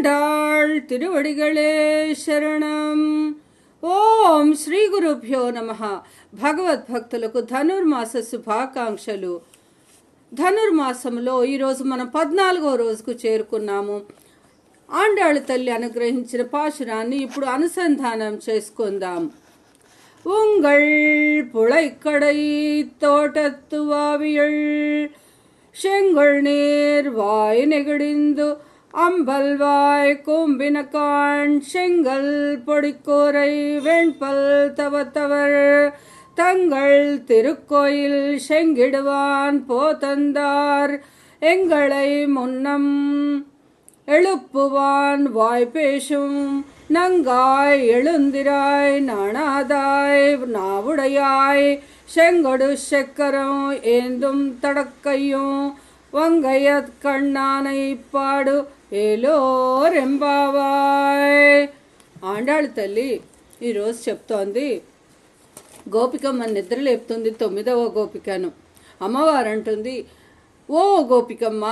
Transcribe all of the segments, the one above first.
ఆండాళ్ తిరువడిగళే శరణం ఓం శ్రీ గురుభ్యో నమ భగవద్భక్తులకు ధనుర్మాస శుభాకాంక్షలు ధనుర్మాసంలో ఈరోజు మనం పద్నాలుగో రోజుకు చేరుకున్నాము ఆండాళ్ తల్లి అనుగ్రహించిన పాశురాన్ని ఇప్పుడు అనుసంధానం చేసుకుందాం உங்கள் புழைக்கடை தோட்டத்து வாவியள் செங்கொள் நீர் வாய் நெகிடிந்து அம்பல்வாய் கூம்பினக்கான் செங்கல் பொடிக்கோரை வெண்பல் தவத்தவர். தங்கள் திருக்கோயில் செங்கிடுவான் போதந்தார் எங்களை முன்னம் எழுப்புவான் வாய்ப்பேசும் நங்காய் எழுந்திராய் நாணாதாய் நாவுடையாய். செங்கொடு செக்கரம் ஏந்தும் தடக்கையும் வங்கையத் கண்ணானை பாடு ఏలోరెంబావాయ్. ఆండాళ్ళ తల్లి ఈరోజు చెప్తోంది. గోపికమ్మ నిద్ర లేపుతుంది తొమ్మిదవ గోపికను. అమ్మవారు అంటుంది ఓ గోపికమ్మ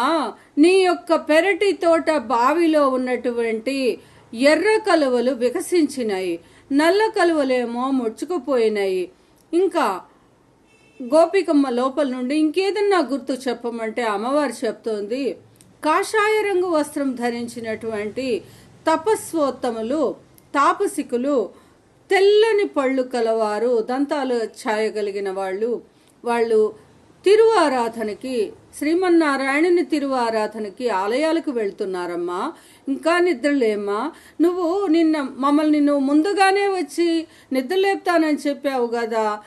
నీ యొక్క పెరటి తోట బావిలో ఉన్నటువంటి ఎర్ర కలువలు వికసించినాయి. నల్ల కలువలేమో ముడుచుకుపోయినాయి. ఇంకా గోపికమ్మ లోపల నుండి ఇంకేదన్నా గుర్తు చెప్పమంటే అమ్మవారు చెప్తోంది కాషాయ రంగు వస్త్రం ధరించినటువంటి తపస్వోత్తములు తాపసికులు తెల్లని పళ్ళు కలవారు దంతాలు ఛాయగలిగిన వాళ్ళు. వాళ్ళు తిరువారాధనకి శ్రీమన్నారాయణుని తిరువారాధనకి ఆలయాలకు వెళ్తున్నారమ్మా. ఇంకా నిద్రలేమ్మా. నువ్వు నిన్న మమ్మల్ని నువ్వు ముందుగానే వచ్చి నిద్రలేపుతానని చెప్పావు కదా.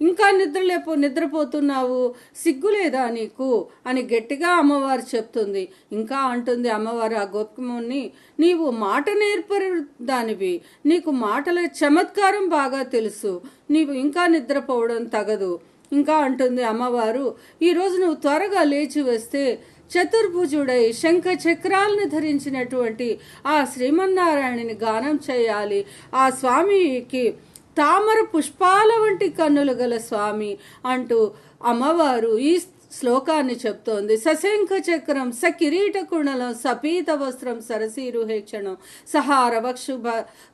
ఇంకా నిద్రలేపు నిద్రపోతున్నావు? సిగ్గులేదా నీకు? అని గట్టిగా అమ్మవారు చెప్తుంది. ఇంకా అంటుంది అమ్మవారు ఆ గోపికముని నీవు మాట నేర్పరు దానివి నీకు మాటల చమత్కారం బాగా తెలుసు. నీవు ఇంకా నిద్రపోవడం తగదు. ఇంకా అంటుంది అమ్మవారు ఈరోజు నువ్వు త్వరగా లేచి వస్తే చతుర్భుజుడై శంఖ చక్రాలను ధరించినటువంటి ఆ శ్రీమన్నారాయణని గానం చేయాలి. ఆ స్వామికి తామర పుష్పాల వంటి కన్నులు గల స్వామి అంటూ అమ్మవారు ఈ శ్లోకాన్ని చెప్తోంది. సశంఖ చక్రం స కిరీట కుండలం సపీత వస్త్రం సరసీరుహేక్షణం సహార వక్షుభ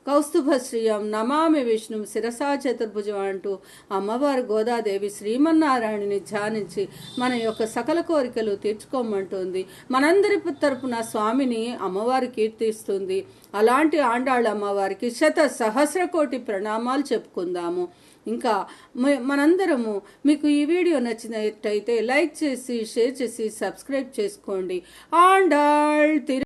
కౌస్తుభశ్రియం నమామి విష్ణు శిరసా చతుర్భుజం అంటూ అమ్మవారు గోదాదేవి శ్రీమన్నారాయణుని ధ్యానించి మన యొక్క సకల కోరికలు తీర్చుకోమంటుంది. మనందరి తరపున స్వామిని అమ్మవారు కీర్తిస్తుంది. అలాంటి ఆండాళ్ళ అమ్మవారికి శత సహస్ర కోటి ప్రణామాలు చెప్పుకుందాము. ఇంకా మనందరము మీకు ఈ వీడియో నచ్చినట్టయితే లైక్ చేసి షేర్ చేసి సబ్స్క్రైబ్ చేసుకోండి. ఆండాళ్ తిరు